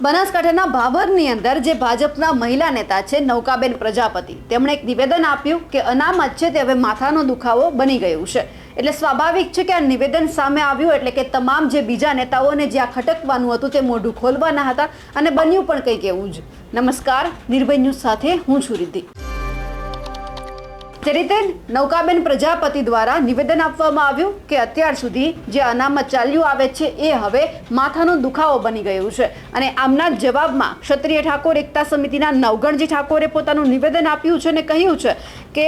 બનાસકાંઠાના ભાભરની અંદર જે ભાજપના મહિલા નેતા છે, નૌકાબેન પ્રજાપતિ, તેમણે એક નિવેદન આપ્યું કે અનામત છે તે હવે માથાનો દુખાવો બની ગયું છે. એટલે સ્વાભાવિક છે કે આ નિવેદન સામે આવ્યું એટલે કે તમામ જે બીજા નેતાઓને જ્યાં ખટકવાનું હતું તે મોઢું ખોલવાના હતા અને બન્યું પણ કંઈક એવું જ. નમસ્કાર, નિર્ભય ન્યૂઝ સાથે હું છું રિદ્ધિ જે રીતે નૌકાબેન પ્રજાપતિ દ્વારા નિવેદન આપવામાં આવ્યું કે અત્યાર સુધી જે અનામત ચાલ્યું આવે છે એ હવે માથાનો દુખાવો બની ગયું છે. અને આમના જવાબમાં ક્ષત્રિય ઠાકોર એકતા સમિતિના નવગણજી ઠાકોરે પોતાનું નિવેદન આપ્યું છે અને કહ્યું છે કે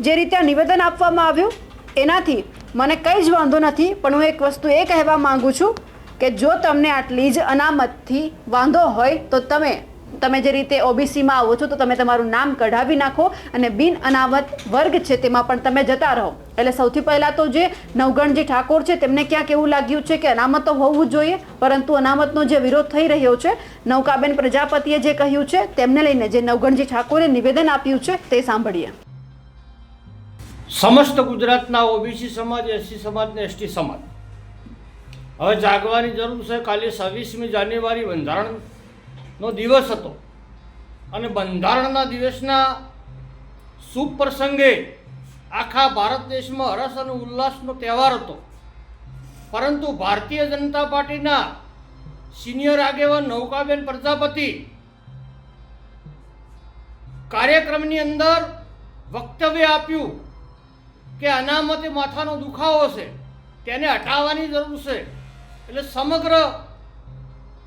જે રીતે આ નિવેદન આપવામાં આવ્યું, એનાથી મને કંઈ જ વાંધો નથી, પણ હું એક વસ્તુ એ કહેવા માગું છું કે જો તમને આટલી જ અનામતથી વાંધો હોય તો તમે તમે જે રીતે ઓબીસીમાં આવો છો, તો તમે તમારું નામ કઢાવી નાખો અને બિન અનામત વર્ગ છે તેમાં પણ તમે જતા રહો. એટલે સૌથી પહેલાં તો જે નવગણજી ઠાકોર છે, તેમને ક્યાંક એવું લાગ્યું છે કે અનામત તો હોવું જોઈએ, પરંતુ અનામતનો જે વિરોધ થઈ રહ્યો છે, નૌકાબેન પ્રજાપતિએ જે કહ્યું છે, તેમને લઈને જે નવગણજી ઠાકોરે નિવેદન આપ્યું છે, તે સાંભળીએ. સમસ્ત ગુજરાતના ઓબીસી સમાજ, એસસી સમાજ ને એસટી સમાજ. હવે જાગવાની જરૂર છે, કાલે છવ્વીસમી જાન્યુઆરી બંધારણનો દિવસ હતો. અને બંધારણના દિવસના શુભ પ્રસંગે આખા ભારત દેશમાં હરસ અને ઉલ્લાસનો તહેવાર હતો. પરંતુ ભારતીય જનતા પાર્ટીના સિનિયર આગેવાન નૌકાબેન પ્રજાપતિ કાર્યક્રમની અંદર વક્તવ્ય આપ્યું કે અનામતે માથાનો દુખાવો છે તેને હટાવવાની જરૂર છે. એટલે સમગ્ર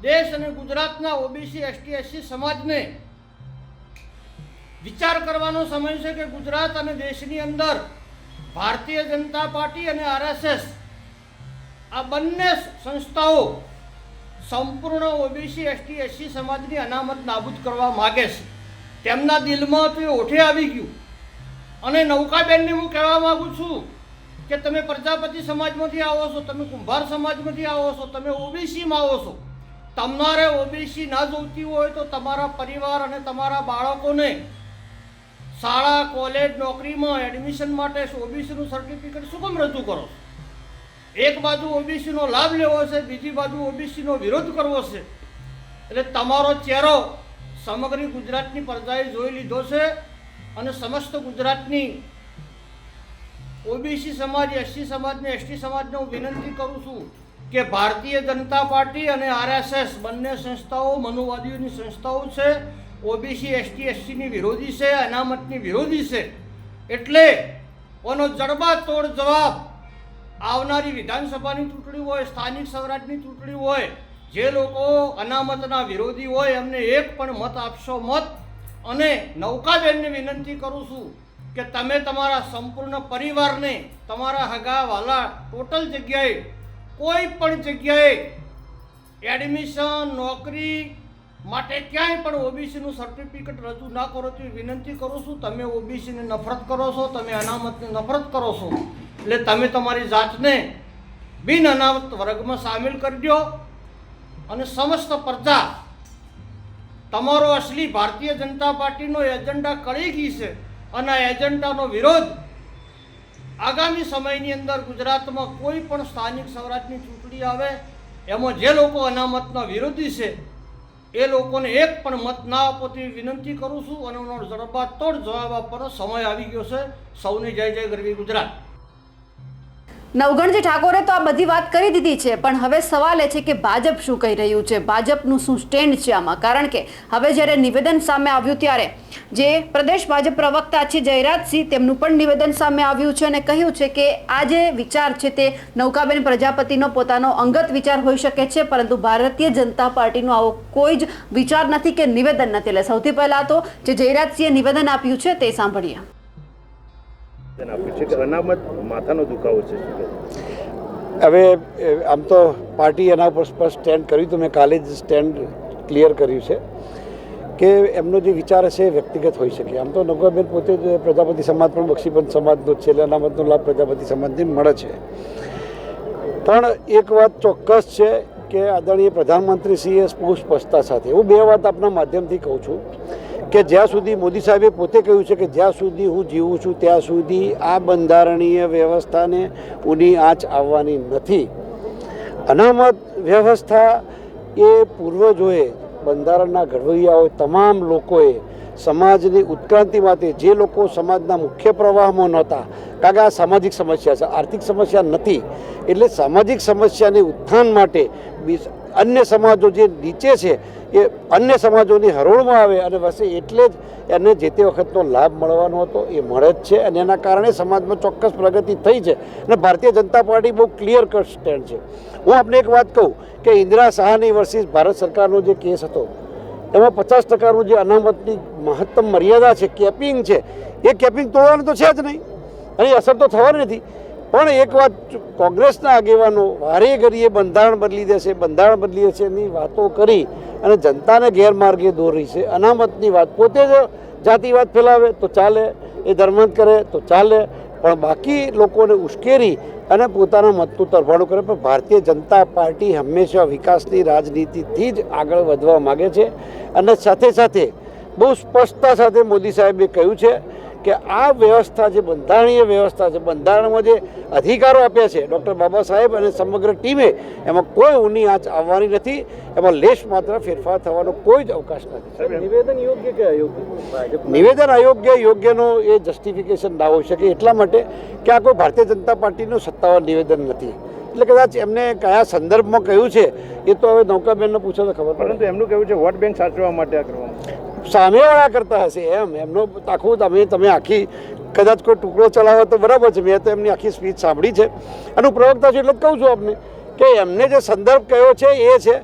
દેશ અને ગુજરાતના ઓબીસી, એસટી, એસસી સમાજને વિચાર કરવાનો સમય છે કે ગુજરાત અને દેશની અંદર ભારતીય જનતા પાર્ટી અને આરએસએસ આ બંને સંસ્થાઓ સંપૂર્ણ ઓબીસી, એસટી, એસસી સમાજની અનામત નાબૂદ કરવા માગે છે. તેમના દિલમાં તો ઓઠે આવી ગયું. અને નૌકાબેનને હું કહેવા માગું છું કે તમે પ્રજાપતિ સમાજમાંથી આવો છો, તમે કુંભાર સમાજમાંથી આવો છો, તમે ઓબીસીમાં આવો છો. તમારે ઓબીસી ના જોઈતી હોય તો તમારા પરિવાર અને તમારા બાળકોને શાળા, કોલેજ, નોકરીમાં એડમિશન માટે ઓબીસીનું સર્ટિફિકેટ શું કેમ રજૂ કરો એક બાજુ ઓબીસીનો લાભ લેવો છે, બીજી બાજુ ઓબીસીનો વિરોધ કરવો છે. એટલે તમારો ચહેરો સમગ્ર ગુજરાતની પ્રજાએ જોઈ લીધો છે અને સમસ્ત ગુજરાતની ઓબીસી સમાજ એસટી સમાજને એસટી સમાજને હું વિનંતી કરું છું કે ભારતીય જનતા પાર્ટી અને આરએસએસ બંને સંસ્થાઓ મનુવાદીઓની સંસ્થાઓ છે, ઓબીસી, એસટી, એસસીની વિરોધી છે, અનામતની વિરોધી છે. એટલે ઓનો જડબાતોડ જવાબ આવનારી વિધાનસભાની ચૂંટણી હોય, સ્થાનિક સ્વરાજની ચૂંટણી હોય, જે લોકો અનામતના વિરોધી હોય, એમને એક પણ મત આપશો મત. અને નૌકાબેનને વિનંતી કરું છું કે તમે તમારા સંપૂર્ણ પરિવારને તમારા હગા વાલા ટોટલ જગ્યાએ કોઈ પણ જગ્યાએ એડમિશન નોકરી માટે ક્યાંય પણ ઓબીસીનું સર્ટિફિકેટ રજૂ ના કરો તો વિનંતી કરું છું. તમે ઓબીસીને નફરત કરો છો, તમે અનામતને નફરત કરો છો. એટલે તમે તમારી જાતને બિન અનામત વર્ગમાં સામેલ કરી દો અને સમસ્ત પ્રજા તમારો અસલી ભારતીય જનતા પાર્ટીનો એજન્ડા કળી ગઈ છે અને એજન્ડાનો વિરોધ આગામી સમયની અંદર ગુજરાતમાં કોઈ પણ સ્થાનિક સ્વરાજની ચૂંટણી આવે, એમાં જે લોકો અનામતના વિરોધી છે, એ લોકોને એક પણ મત ના આપો તેવી વિનંતી કરું છું અને એનો જડબાતોડ જવાબ આપવાનો સમય આવી ગયો છે. સૌને જય જય ગરવી ગુજરાત. નવગણજી ઠાકોરે તો આ બધી વાત કરી દીધી છે, પણ હવે સવાલ એ છે કે ભાજપ શું કહી રહ્યું છે? ભાજપનું શું સ્ટેન્ડ છે આમાં? કારણ કે હવે જ્યારે નિવેદન સામે આવ્યું ત્યારે જે પ્રદેશ ભાજપ પ્રવક્તા છે જયરાજસિંહ, તેમનું પણ નિવેદન સામે આવ્યું છે અને કહ્યું છે કે આ જે વિચાર છે તે નૌકાબેન પ્રજાપતિનો પોતાનો અંગત વિચાર હોઈ શકે છે, પરંતુ ભારતીય જનતા પાર્ટીનો આવો કોઈ જ વિચાર નથી કે નિવેદન નથી એટલે સૌથી પહેલાં તો જે જયરાજસિંહે નિવેદન આપ્યું છે તે સાંભળીએ. છે અનામત, માથાનો દુખાવો છે હવે આમ તો પાર્ટી એના ઉપર સ્પષ્ટ સ્ટેન્ડ કર્યું તો મેં કાલે જ સ્ટેન્ડ ક્લિયર કર્યું છે કે એમનો જે વિચાર હશે એ વ્યક્તિગત હોઈ શકે. આમ તો નગરબેન પોતે પ્રજાપતિ સમાજ પણ બક્ષીપંથ સમાજનો છે, એટલે અનામતનો લાભ પ્રજાપતિ સમાજને મળે છે. પણ એક વાત ચોક્કસ છે કે આદરણીય પ્રધાનમંત્રીશ્રીએ બહુ સ્પષ્ટતા સાથે, હું બે વાત આપના માધ્યમથી કહું છું. કે જ્યાં સુધી મોદી સાહેબે પોતે કહ્યું છે કે જ્યાં સુધી હું જીવું છું, ત્યાં સુધી આ બંધારણીય વ્યવસ્થાને ઊની આંચ આવવાની નથી. અનામત વ્યવસ્થા એ પૂર્વજોએ બંધારણના ઘડવૈયાઓ તમામ લોકોએ સમાજની ઉત્ક્રાંતિ માટે જે લોકો સમાજના મુખ્ય પ્રવાહમાં નહોતા, કારણ કે આ સામાજિક સમસ્યા છે, આર્થિક સમસ્યા નથી, એટલે સામાજિક સમસ્યાને ઉત્થાન માટે અન્ય સમાજો જે નીચે છે એ અન્ય સમાજોની હરોળમાં આવે અને વસે એટલે જ એને જે તે વખતનો લાભ મળવાનો હતો એ મળે જ છે અને એના કારણે સમાજમાં ચોક્કસ પ્રગતિ થઈ છે અને ભારતીય જનતા પાર્ટી બહુ ક્લિયર કટ સ્ટેન્ડ છે. હું આપને એક વાત કહું કે ઇન્દિરા શાહની વર્ષિસ ભારત સરકારનો જે કેસ હતો, એમાં પચાસ ટકાનું જે અનામતની મહત્તમ મર્યાદા છે કેપિંગ છે, એ કેપિંગ તોડવાનું તો છે જ નહીં. અને અસર તો થવાની નથી. પણ એક વાત કોંગ્રેસના આગેવાનો વારે ઘડીએ બંધારણ બદલી દેશે, બંધારણ બદલી દેશે એની વાતો કરી અને જનતાને ગેરમાર્ગે દોરી છે. અનામતની વાત પોતે જ જાતિવાદ ફેલાવે તો ચાલે, એ ધર્માંત કરે તો ચાલે, પણ બાકી લોકોને ઉશ્કેરી અને પોતાના મતનું તરફાણું કરે. પણ ભારતીય જનતા પાર્ટી હંમેશા વિકાસની રાજનીતિથી જ આગળ વધવા માગે છે. અને સાથે સાથે બહુ સ્પષ્ટતા સાથે મોદી સાહેબે કહ્યું છે કે આ વ્યવસ્થા જે બંધારણીય વ્યવસ્થા છે બંધારણમાં જે અધિકારો આપ્યા છે ડૉક્ટર બાબા સાહેબ અને સમગ્ર ટીમે એમાં કોઈ ઊની આંચ આવવાની નથી એમાં લેશ માત્ર ફેરફાર થવાનો કોઈ જ અવકાશ નથી. નિવેદન યોગ્ય કે અયોગ્ય? નિવેદન અયોગ્ય યોગ્યનો એ જસ્ટિફિકેશન ના હોઈ શકે એટલા માટે કે આ કોઈ ભારતીય જનતા પાર્ટીનું સત્તાવાર નિવેદન નથી. એટલે કદાચ એમને કયા સંદર્ભમાં કહ્યું છે એ તો હવે નૌકાબેનને પૂછો તો ખબર પરંતુ એમનું કહેવું છે વોટ બેંક સાચવવા માટે આ કરવામાં સામેવાળા કરતા હશે એમ. એમનો આખું તમે તમે આખી કદાચ કોઈ ટુકડો ચલાવો તો બરાબર છે. મેં તો એમની આખી સ્પીચ સાંભળી છે. અને હું પ્રવક્તા છું એટલે કહું છું આપને કે એમને જે સંદર્ભ કયો છે એ છે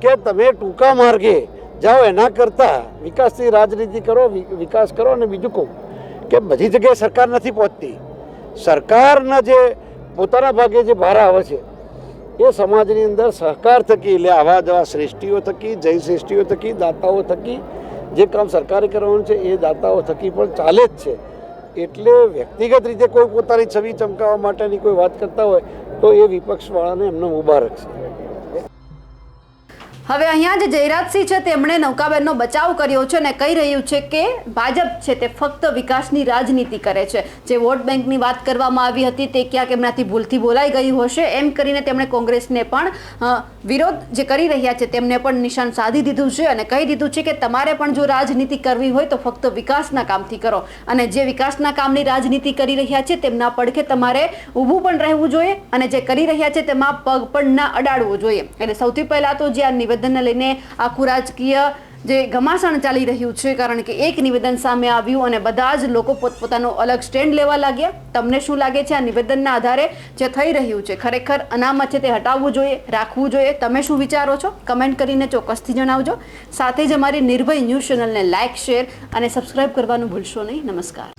કે તમે ટૂંકા માર્ગે જાઓ એના કરતાં વિકાસની રાજનીતિ કરો વિકાસ કરો અને બીજું કહું કે બધી જગ્યાએ સરકાર નથી પહોંચતી. સરકારના જે પોતાના ભાગે જે ભાર આવે છે એ સમાજની અંદર સહકાર થકી, એટલે આવા જવા શ્રેષ્ઠીઓ થકી, જય શ્રેષ્ઠીઓ થકી, દાતાઓ થકી જે કામ સરકારે કરવાનું છે, એ દાતાઓ થકી પણ ચાલે જ છે. એટલે વ્યક્તિગત રીતે કોઈ પોતાની છબી ચમકાવવા માટેની કોઈ વાત કરતા હોય, તો એ વિપક્ષવાળાને એમનો મુબારક છે. હવે અહીંયા જે જયરાજસિંહ છે, તેમણે નૌકાબેનનો બચાવ કર્યો છે અને કહી રહ્યું છે કે ભાજપ છે તે ફક્ત વિકાસની રાજનીતિ કરે છે. જે વોટ બેંકની વાત કરવામાં આવી હતી તે ક્યાંક એમનાથી ભૂલથી બોલાઈ ગયું હશે. એમ કરીને તેમણે કોંગ્રેસને પણ વિરોધ જે કરી રહ્યા છે તેમને પણ નિશાન સાધી દીધું છે અને કહી દીધું છે કે તમારે પણ જો રાજનીતિ કરવી હોય તો ફક્ત વિકાસના કામથી કરો. અને જે વિકાસના કામની રાજનીતિ કરી રહ્યા છે તેમના પડખે તમારે ઊભું પણ રહેવું જોઈએ અને જે કરી રહ્યા છે તેમાં પગ પણ ના અડાડવો જોઈએ. એટલે સૌથી પહેલાં તો જે આ નિવેદનને લઈને આખું રાજકીય જે ઘમાસાણ ચાલી રહ્યું છે, કારણ કે એક નિવેદન સામે આવ્યું અને બધા જ લોકો પોતપોતાનો અલગ સ્ટેન્ડ લેવા લાગ્યા. તમને શું લાગે છે આ નિવેદનના આધારે જે થઈ રહ્યું છે? ખરેખર અનામત છે તે હટાવવું જોઈએ, રાખવું જોઈએ. તમે શું વિચારો છો? કમેન્ટ કરીને ચોક્કસથી જણાવજો. સાથે જ અમારી નિર્ભય ન્યૂઝ ચેનલને લાઇક શેર અને સબસ્ક્રાઇબ કરવાનું ભૂલશો નહીં. નમસ્કાર.